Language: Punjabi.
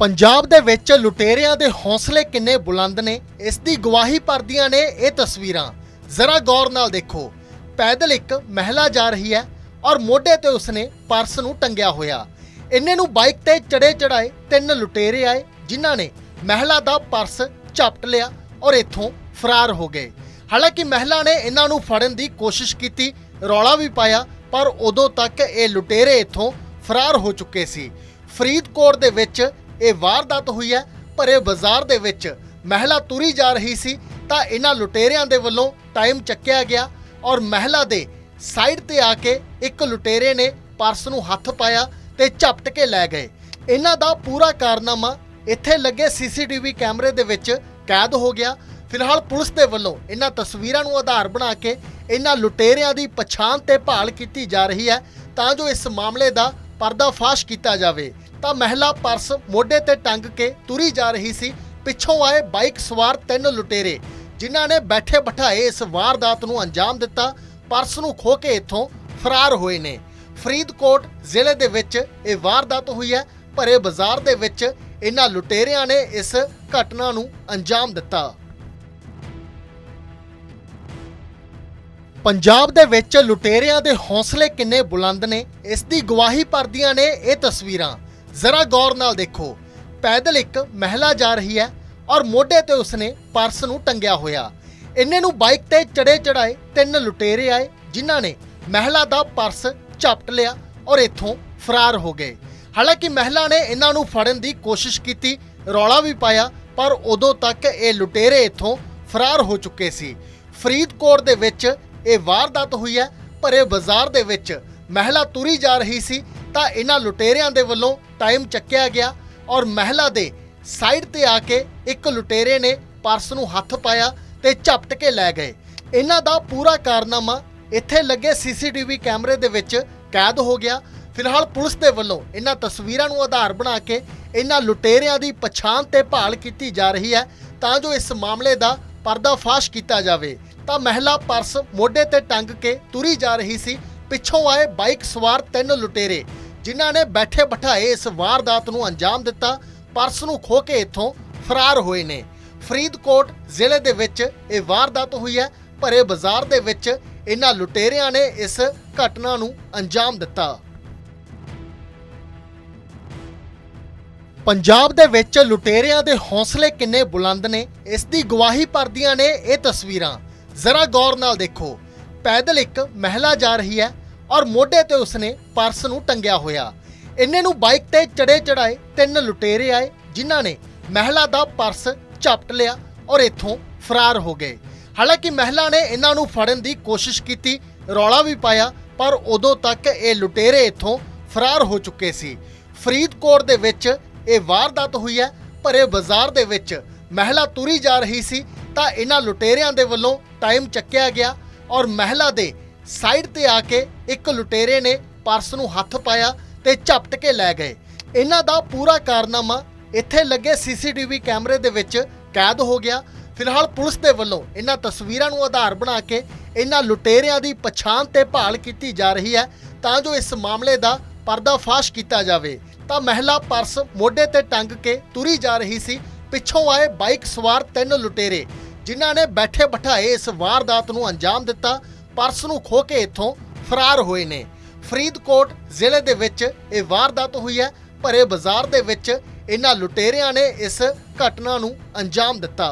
ਪੰਜਾਬ ਦੇ ਵਿੱਚ ਲੁਟੇਰਿਆਂ ਦੇ ਹੌਸਲੇ ਕਿੰਨੇ ਬੁਲੰਦ ਨੇ, ਇਸ ਦੀ ਗਵਾਹੀ ਭਰਦੀਆਂ ਨੇ ਇਹ ਤਸਵੀਰਾਂ। ਜ਼ਰਾ ਗੌਰ ਨਾਲ ਦੇਖੋ। ਪੈਦਲ ਇੱਕ ਮਹਿਲਾ ਜਾ ਰਹੀ ਹੈ ਔਰ ਮੋਢੇ ਤੇ ਉਸਨੇ ਪਰਸ ਨੂੰ ਟੰਗਿਆ ਹੋਇਆ। ਇੰਨੇ ਨੂੰ ਬਾਈਕ ਤੇ ਚੜੇ ਚੜਾਏ ਤਿੰਨ ਲੁਟੇਰੇ ਆਏ, ਜਿਨ੍ਹਾਂ ਨੇ ਮਹਿਲਾ ਦਾ ਪਰਸ ਝਪਟ ਲਿਆ ਔਰ ਇੱਥੋਂ ਫਰਾਰ ਹੋ ਗਏ। ਹਾਲਾਂਕਿ ਮਹਿਲਾ ਨੇ ਇਹਨਾਂ ਨੂੰ ਫੜਨ ਦੀ ਕੋਸ਼ਿਸ਼ ਕੀਤੀ, ਰੌਲਾ ਵੀ ਪਾਇਆ, ਪਰ ਉਦੋਂ ਤੱਕ ਇਹ ਲੁਟੇਰੇ ਇੱਥੋਂ ਫਰਾਰ ਹੋ ਚੁੱਕੇ ਸੀ। ਫਰੀਦਕੋਟ ਦੇ ਵਿੱਚ ਇਹ ਵਾਰਦਾਤ ਹੋਈ ਹੈ ਭਰੇ ਬਾਜ਼ਾਰ ਦੇ ਵਿੱਚ ਮਹਿਲਾ ਤੁਰੀ ਜਾ ਰਹੀ ਸੀ, ਤਾਂ ਇਹਨਾਂ ਲੁਟੇਰਿਆਂ ਦੇ ਵੱਲੋਂ ਟਾਈਮ ਚੱਕਿਆ ਗਿਆ ਔਰ ਮਹਿਲਾ ਦੇ ਸਾਈਡ ਤੇ ਆ ਕੇ ਇੱਕ ਲੁਟੇਰੇ ਨੇ ਪਰਸ ਨੂੰ ਹੱਥ ਪਾਇਆ ਤੇ ਝਪਟ ਕੇ ਲੈ ਗਏ। ਇਹਨਾਂ ਦਾ ਪੂਰਾ ਕਾਰਨਾਮਾ ਇੱਥੇ ਲੱਗੇ ਸੀਸੀਟੀਵੀ ਕੈਮਰੇ ਦੇ ਵਿੱਚ ਕੈਦ ਹੋ ਗਿਆ। ਫਿਲਹਾਲ ਪੁਲਿਸ ਦੇ ਵੱਲੋਂ ਇਹਨਾਂ ਤਸਵੀਰਾਂ ਨੂੰ ਆਧਾਰ ਬਣਾ ਕੇ ਇਹਨਾਂ ਲੁਟੇਰਿਆਂ ਦੀ ਪਛਾਣ ਤੇ ਭਾਲ ਕੀਤੀ ਜਾ ਰਹੀ ਹੈ, ਤਾਂ ਜੋ ਇਸ ਮਾਮਲੇ ਦਾ ਪਰਦਾਫਾਸ਼ ਕੀਤਾ ਜਾਵੇ। ਤਾਂ ਮਹਿਲਾ ਪਰਸ ਮੋਢੇ ਤੇ ਟੰਗ ਕੇ ਤੁਰੀ ਜਾ ਰਹੀ ਸੀ। ਪਿੱਛੋਂ ਆਏ ਬਾਈਕ ਸਵਾਰ ਤਿੰਨ ਲੁਟੇਰੇ, ਜਿਨ੍ਹਾਂ ਨੇ ਬੈਠੇ ਬਿਠਾਏ ਇਸ ਵਾਰਦਾਤ ਨੂੰ ਅੰਜਾਮ ਦਿੱਤਾ। ਪਰਸ ਨੂੰ ਖੋ ਕੇ ਇੱਥੋਂ ਫਰਾਰ ਹੋਏ ਨੇ। ਫਰੀਦਕੋਟ ਜ਼ਿਲ੍ਹੇ ਦੇ ਵਿੱਚ ਇਹ ਵਾਰਦਾਤ ਹੋਈ ਹੈ ਭਰੇ ਬਾਜ਼ਾਰ ਦੇ ਵਿੱਚ ਇਹਨਾਂ ਲੁਟੇਰਿਆਂ ਨੇ ਇਸ ਘਟਨਾ ਨੂੰ ਅੰਜਾਮ ਦਿੱਤਾ। ਪੰਜਾਬ ਦੇ ਵਿੱਚ ਲੁਟੇਰਿਆਂ ਦੇ ਹੌਸਲੇ ਕਿੰਨੇ ਬੁਲੰਦ ਨੇ, ਇਸ ਦੀ ਗਵਾਹੀ ਭਰਦੀਆਂ ਨੇ ਇਹ ਤਸਵੀਰਾਂ। ਜ਼ਰਾ ਗੌਰ ਨਾਲ ਦੇਖੋ। ਪੈਦਲ ਇੱਕ ਮਹਿਲਾ ਜਾ ਰਹੀ ਹੈ ਔਰ ਮੋਢੇ ਤੇ ਉਸਨੇ ਪਰਸ ਨੂੰ ਟੰਗਿਆ ਹੋਇਆ। ਇੰਨੇ ਨੂੰ ਬਾਈਕ ਤੇ ਚੜੇ ਚੜਾਏ ਤਿੰਨ ਲੁਟੇਰੇ ਆਏ, ਜਿਨ੍ਹਾਂ ਨੇ ਮਹਿਲਾ ਦਾ ਪਰਸ ਝਪਟ ਲਿਆ ਔਰ ਇੱਥੋਂ ਫਰਾਰ ਹੋ ਗਏ। ਹਾਲਾਂਕਿ ਮਹਿਲਾ ਨੇ ਇਹਨਾਂ ਨੂੰ ਫੜਨ ਦੀ ਕੋਸ਼ਿਸ਼ ਕੀਤੀ, ਰੌਲਾ ਵੀ ਪਾਇਆ, ਪਰ ਉਦੋਂ ਤੱਕ ਇਹ ਲੁਟੇਰੇ ਇੱਥੋਂ ਫਰਾਰ ਹੋ ਚੁੱਕੇ ਸੀ। ਫਰੀਦਕੋਟ ਦੇ ਵਿੱਚ ਇਹ ਵਾਰਦਾਤ ਹੋਈ ਹੈ ਭਰੇ ਬਾਜ਼ਾਰ ਦੇ ਵਿੱਚ ਮਹਿਲਾ ਤੁਰੀ ਜਾ ਰਹੀ ਸੀ ਤਾਂ ਇਹਨਾਂ ਲੁਟੇਰਿਆਂ ਦੇ ਵੱਲੋਂ ਟਾਈਮ ਚੱਕਿਆ ਗਿਆ ਔਰ ਮਹਿਲਾ ਦੇ ਸਾਈਡ ਤੇ ਆ ਕੇ ਇੱਕ ਲੁਟੇਰੇ ਨੇ ਪਰਸ ਨੂੰ ਹੱਥ ਪਾਇਆ ਤੇ ਝਪਟ ਕੇ ਲੈ ਗਏ। ਇਹਨਾਂ ਦਾ ਪੂਰਾ ਕਾਰਨਾਮਾ ਇੱਥੇ ਲੱਗੇ ਸੀਸੀਟੀਵੀ ਕੈਮਰੇ ਦੇ ਵਿੱਚ ਕੈਦ ਹੋ ਗਿਆ। ਫਿਲਹਾਲ ਪੁਲਿਸ ਦੇ ਵੱਲੋਂ ਇਹਨਾਂ ਤਸਵੀਰਾਂ ਨੂੰ ਆਧਾਰ ਬਣਾ ਕੇ ਇਹਨਾਂ ਲੁਟੇਰਿਆਂ ਦੀ ਪਛਾਣ ਤੇ ਭਾਲ ਕੀਤੀ ਜਾ ਰਹੀ ਹੈ ਤਾਂ ਜੋ ਇਸ ਮਾਮਲੇ ਦਾ ਪਰਦਾਫਾਸ਼ ਕੀਤਾ ਜਾਵੇ। ਤਾਂ ਮਹਿਲਾ ਪਰਸ ਮੋਢੇ ਤੇ ਟੰਗ ਕੇ ਤੁਰੀ ਜਾ ਰਹੀ ਸੀ। ਪਿੱਛੋਂ ਆਏ ਬਾਈਕ ਸਵਾਰ ਤਿੰਨ ਲੁਟੇਰੇ। ਜਿਨ੍ਹਾਂ ਨੇ ਬੈਠੇ ਬਿਠਾਏ ਇਸ ਵਾਰਦਾਤ ਨੂੰ ਅੰਜਾਮ ਦਿੱਤਾ, ਪਰਸ ਨੂੰ ਖੋ ਕੇ ਇੱਥੋਂ ਫਰਾਰ ਹੋਏ ਨੇ। ਫਰੀਦਕੋਟ ਜ਼ਿਲ੍ਹੇ ਦੇ ਵਿੱਚ ਇਹ ਵਾਰਦਾਤ ਹੋਈ ਹੈ, ਭਰੇ ਬਾਜ਼ਾਰ ਦੇ ਵਿੱਚ ਇਹਨਾਂ ਲੁਟੇਰਿਆਂ ਨੇ ਇਸ ਘਟਨਾ ਨੂੰ ਅੰਜਾਮ ਦਿੱਤਾ। ਪੰਜਾਬ ਦੇ ਵਿੱਚ ਲੁਟੇਰਿਆਂ ਦੇ ਹੌਸਲੇ ਕਿੰਨੇ ਬੁਲੰਦ ਨੇ, ਇਸ ਦੀ ਗਵਾਹੀ ਭਰਦੀਆਂ ਨੇ ਇਹ ਤਸਵੀਰਾਂ। ਜ਼ਰਾ ਗੌਰ ਨਾਲ ਦੇਖੋ, ਪੈਦਲ ਇੱਕ ਮਹਿਲਾ ਜਾ ਰਹੀ ਹੈ ਔਰ ਮੋਢੇ ਤੇ ਉਸਨੇ ਪਰਸ ਨੂੰ ਟੰਗਿਆ ਹੋਇਆ। ਇੰਨੇ ਨੂੰ ਬਾਈਕ ਤੇ ਚੜੇ ਚੜਾਏ ਤਿੰਨ ਲੁਟੇਰੇ ਆਏ, ਜਿਨ੍ਹਾਂ ਨੇ ਮਹਿਲਾ ਦਾ ਪਰਸ ਝਪਟ ਲਿਆ ਔਰ ਇੱਥੋਂ ਫਰਾਰ ਹੋ ਗਏ। ਹਾਲਾਂਕਿ ਮਹਿਲਾ ਨੇ ਇਹਨਾਂ ਨੂੰ ਫੜਨ ਦੀ ਕੋਸ਼ਿਸ਼ ਕੀਤੀ, ਰੌਲਾ ਵੀ ਪਾਇਆ, ਪਰ ਉਦੋਂ ਤੱਕ ਇਹ ਲੁਟੇਰੇ ਇੱਥੋਂ ਫਰਾਰ ਹੋ ਚੁੱਕੇ ਸੀ। ਫਰੀਦਕੋਟ ਦੇ ਵਿੱਚ ਇਹ ਵਾਰਦਾਤ ਹੋਈ ਹੈ ਭਰੇ ਬਾਜ਼ਾਰ ਦੇ ਵਿੱਚ ਮਹਿਲਾ ਤੁਰੀ ਜਾ ਰਹੀ ਸੀ, ਤਾਂ ਇਹਨਾਂ ਲੁਟੇਰਿਆਂ ਦੇ ਵੱਲੋਂ ਟਾਈਮ ਚੱਕਿਆ ਗਿਆ ਔਰ ਮਹਿਲਾ ਦੇ ਸਾਈਡ ਤੇ ਆ ਕੇ ਇੱਕ ਲੁਟੇਰੇ ਨੇ ਪਰਸ ਨੂੰ ਹੱਥ ਪਾਇਆ ਤੇ ਝਪਟ ਕੇ ਲੈ ਗਏ। ਇਹਨਾਂ ਦਾ ਪੂਰਾ ਕਾਰਨਾਮਾ ਇੱਥੇ ਲੱਗੇ ਸੀਸੀਟੀਵੀ ਕੈਮਰੇ ਦੇ ਵਿੱਚ ਕੈਦ ਹੋ ਗਿਆ। ਫਿਲਹਾਲ ਪੁਲਿਸ ਦੇ ਵੱਲੋਂ ਇਹਨਾਂ ਤਸਵੀਰਾਂ ਨੂੰ ਆਧਾਰ ਬਣਾ ਕੇ ਇਹਨਾਂ ਲੁਟੇਰਿਆਂ ਦੀ ਪਛਾਣ ਤੇ ਭਾਲ ਕੀਤੀ ਜਾ ਰਹੀ ਹੈ ਤਾਂ ਜੋ ਇਸ ਮਾਮਲੇ ਦਾ ਪਰਦਾਫਾਸ਼ ਕੀਤਾ ਜਾਵੇ। ਤਾਂ ਮਹਿਲਾ ਪਰਸ ਮੋਢੇ ਤੇ ਟੰਗ ਕੇ ਤੁਰੀ ਜਾ ਰਹੀ ਸੀ। ਪਿੱਛੋਂ ਆਏ ਬਾਈਕ ਸਵਾਰ ਤਿੰਨ ਲੁਟੇਰੇ, ਜਿਨ੍ਹਾਂ ਨੇ ਬੈਠੇ ਬਿਠਾਏ ਇਸ ਵਾਰਦਾਤ ਨੂੰ ਅੰਜਾਮ ਦਿੱਤਾ ਪਰਸ ਨੂੰ ਖੋ ਕੇ ਇੱਥੋਂ ਫਰਾਰ ਹੋਏ ਨੇ। ਫਰੀਦਕੋਟ ਜ਼ਿਲ੍ਹੇ ਦੇ ਵਿੱਚ ਇਹ ਵਾਰਦਾਤ ਹੋਈ ਹੈ, ਭਰੇ ਬਾਜ਼ਾਰ ਦੇ ਵਿੱਚ ਇਹਨਾਂ ਲੁਟੇਰਿਆਂ ਨੇ ਇਸ ਘਟਨਾ ਨੂੰ ਅੰਜਾਮ ਦਿੱਤਾ।